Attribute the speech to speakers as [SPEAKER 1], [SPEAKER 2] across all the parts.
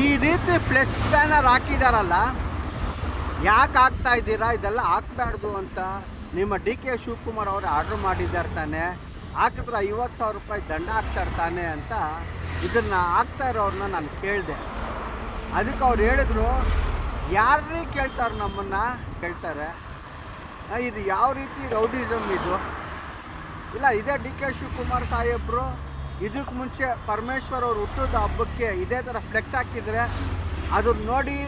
[SPEAKER 1] ಈ ರೀತಿ plus banner ಹಾಕಿದಾರಲ್ಲ, ಯಾಕೆ ಹಾಕ್ತಾ ಇದ್ದೀರಾ? ಇದೆಲ್ಲ ಹಾಕ್ಬಾರ್ದು ಅಂತ ನಿಮ್ಮ ಡಿ ಕೆ ಶಿವಕುಮಾರ್ ಅವರು ಆರ್ಡ್ರ್ ಮಾಡಿದ್ದಾರೆ ತಾನೆ. ಹಾಕಿದ್ರೆ ಐವತ್ತು ಸಾವಿರ ರೂಪಾಯಿ ದಂಡ ಹಾಕ್ತಾರೆ ತಾನೆ ಅಂತ ಇದನ್ನು ಹಾಕ್ತಾ ಇರೋರನ್ನ ನಾನು ಕೇಳಿದೆ. ಅದಕ್ಕೆ ಅವ್ರು ಹೇಳಿದ್ರು ಯಾರೇ ಕೇಳ್ತಾರೆ ನಮ್ಮನ್ನು? ಕೇಳ್ತಾರೆ. ಇದು ಯಾವ ರೀತಿ ರೌಡಿಸಮ್ ಇದು? ಇಲ್ಲ, ಇದೇ ಡಿ ಕೆ ಶಿವಕುಮಾರ್ ಸಾಹೇಬರು ಇದಕ್ಕೆ ಮುಂಚೆ ಪರಮೇಶ್ವರ್ ಅವರು ಹುಟ್ಟದ ಹಬ್ಬಕ್ಕೆ ಇದೇ ಥರ ಫ್ಲೆಕ್ಸ್ ಹಾಕಿದರೆ ಅದನ್ನ ನೋಡಿ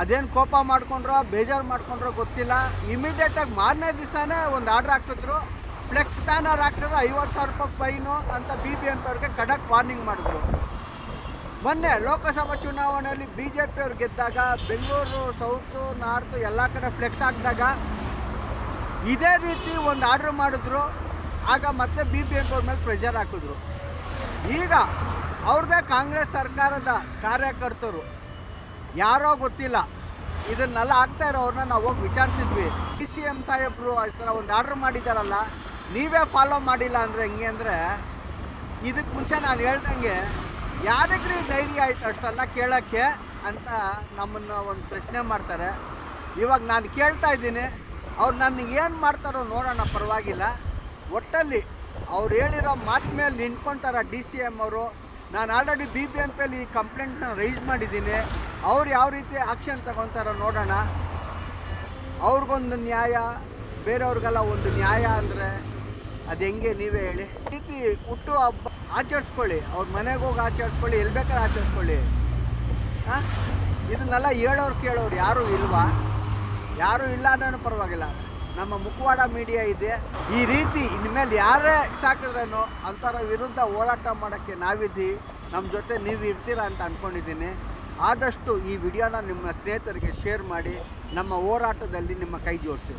[SPEAKER 1] ಅದೇನು ಕೋಪ ಮಾಡ್ಕೊಂಡ್ರೋ, ಬೇಜಾರು ಮಾಡ್ಕೊಂಡ್ರೋ ಗೊತ್ತಿಲ್ಲ. ಇಮಿಡಿಯೇಟಾಗಿ ಮಾರನೇ ದಿವಸನೇ ಒಂದು ಆರ್ಡ್ರ್ ಹಾಕಿದ್ರು ಫ್ಲೆಕ್ಸ್ ಬ್ಯಾನರ್ ಹಾಕಿದ್ರೆ ಐವತ್ತು ಸಾವಿರ ರೂಪಾಯಿ ಫೈನು ಅಂತ ಬಿ ಬಿ ಎಂ ಪಿ ಅವ್ರಿಗೆ ಖಡಕ್ ವಾರ್ನಿಂಗ್ ಮಾಡಿದ್ರು. ಮೊನ್ನೆ ಲೋಕಸಭಾ ಚುನಾವಣೆಯಲ್ಲಿ ಬಿ ಜೆ ಪಿ ಅವ್ರು ಗೆದ್ದಾಗ, ಬೆಂಗಳೂರು, ಸೌತು, ನಾರ್ತು ಎಲ್ಲ ಕಡೆ ಫ್ಲೆಕ್ಸ್ ಹಾಕಿದಾಗ ಇದೇ ರೀತಿ ಒಂದು ಆರ್ಡ್ರ್ ಮಾಡಿದ್ರು, ಆಗ ಮತ್ತೆ ಬಿ ಬಿ ಎಂ ಪಿ ಅವ್ರ ಮೇಲೆ ಪ್ರೆಷರ್ ಹಾಕಿದ್ರು. ಈಗ ಅವ್ರದ್ದೇ ಕಾಂಗ್ರೆಸ್ ಸರ್ಕಾರದ ಕಾರ್ಯಕರ್ತರು, ಯಾರೋ ಗೊತ್ತಿಲ್ಲ. ಇದನ್ನೆಲ್ಲ ಆಗ್ತಾ ಇರೋರನ್ನ ನಾವು ಹೋಗಿ ವಿಚಾರಿಸಿದ್ವಿ. ಡಿ ಸಿ ಎಂ ಸಾಹೇಬರು ಈ ಥರ ಒಂದು ಆರ್ಡ್ರ್ ಮಾಡಿದಾರಲ್ಲ, ನೀವೇ ಫಾಲೋ ಮಾಡಿಲ್ಲ ಅಂದರೆ ಹೆಂಗೆ ಅಂದರೆ ಇದಕ್ಕೆ ಮುಂಚೆ ನಾನು ಹೇಳ್ದಂಗೆ, ಯಾರಿಗ್ರಿ ಧೈರ್ಯ ಆಯಿತು ಅಷ್ಟೆಲ್ಲ ಕೇಳೋಕ್ಕೆ ಅಂತ ನಮ್ಮನ್ನು ಒಂದು ಪ್ರಶ್ನೆ ಮಾಡ್ತಾರೆ. ಇವಾಗ ನಾನು ಕೇಳ್ತಾ ಇದ್ದೀನಿ ಅವ್ರು ನನ್ನ ಏನು ಮಾಡ್ತಾರೋ ನೋಡೋಣ, ಪರವಾಗಿಲ್ಲ. ಒಟ್ಟಲ್ಲಿ ಅವ್ರು ಹೇಳಿರೋ ಮಾತು ಮೇಲೆ ನಿಂತ್ಕೊಂತಾರ ಡಿ ಸಿ ಎಂ ಅವರು. ನಾನು ಆಲ್ರೆಡಿ ಬಿ ಬಿ ಎಂ ಪಿಯಲ್ಲಿ ಈ ಕಂಪ್ಲೇಂಟ್ನ ರೈಸ್ ಮಾಡಿದ್ದೀನಿ. ಅವ್ರು ಯಾವ ರೀತಿ ಆಕ್ಷನ್ ತಗೊತಾರೋ ನೋಡೋಣ. ಅವ್ರಿಗೊಂದು ನ್ಯಾಯ, ಬೇರೆಯವ್ರಿಗೆಲ್ಲ ಒಂದು ನ್ಯಾಯ ಅಂದರೆ ಅದು ಹೆಂಗೆ ನೀವೇ ಹೇಳಿ. ರೀತಿ ಹುಟ್ಟು ಹಬ್ಬ ಆಚರಿಸ್ಕೊಳ್ಳಿ. ಅವ್ರ ಮನೆಗೆ ಹೋಗಿ ಆಚರಿಸ್ಕೊಳ್ಳಿ ಎಲ್ಲಿ ಬೇಕಾದ್ರೆ ಆಚರಿಸ್ಕೊಳ್ಳಿ. ಹಾಂ? ಇದನ್ನೆಲ್ಲ ಹೇಳೋರು ಕೇಳೋರು ಯಾರೂ ಇಲ್ವಾ? ಯಾರೂ ಇಲ್ಲ ಅನ್ನೋ ಪರವಾಗಿಲ್ಲ. ನಮ್ಮ ಮುಖವಾಡ ಮೀಡಿಯಾ ಇದೆ. ಈ ರೀತಿ ಇನ್ಮೇಲೆ ಯಾರೇ ಸಾಕಿದ್ರೇನೋ ಅಂಥವ್ರ ವಿರುದ್ಧ ಹೋರಾಟ ಮಾಡೋಕ್ಕೆ ನಾವಿದ್ದೀವಿ ನಮ್ಮ ಜೊತೆ ನೀವು ಇರ್ತೀರಾ ಅಂತ ಅಂದ್ಕೊಂಡಿದ್ದೀನಿ ಆದಷ್ಟು ಈ ವಿಡಿಯೋನ ನಿಮ್ಮ ಸ್ನೇಹಿತರಿಗೆ ಶೇರ್ ಮಾಡಿ. ನಮ್ಮ ಹೋರಾಟದಲ್ಲಿ ನಿಮ್ಮ ಕೈ ಜೋಡಿಸಿ.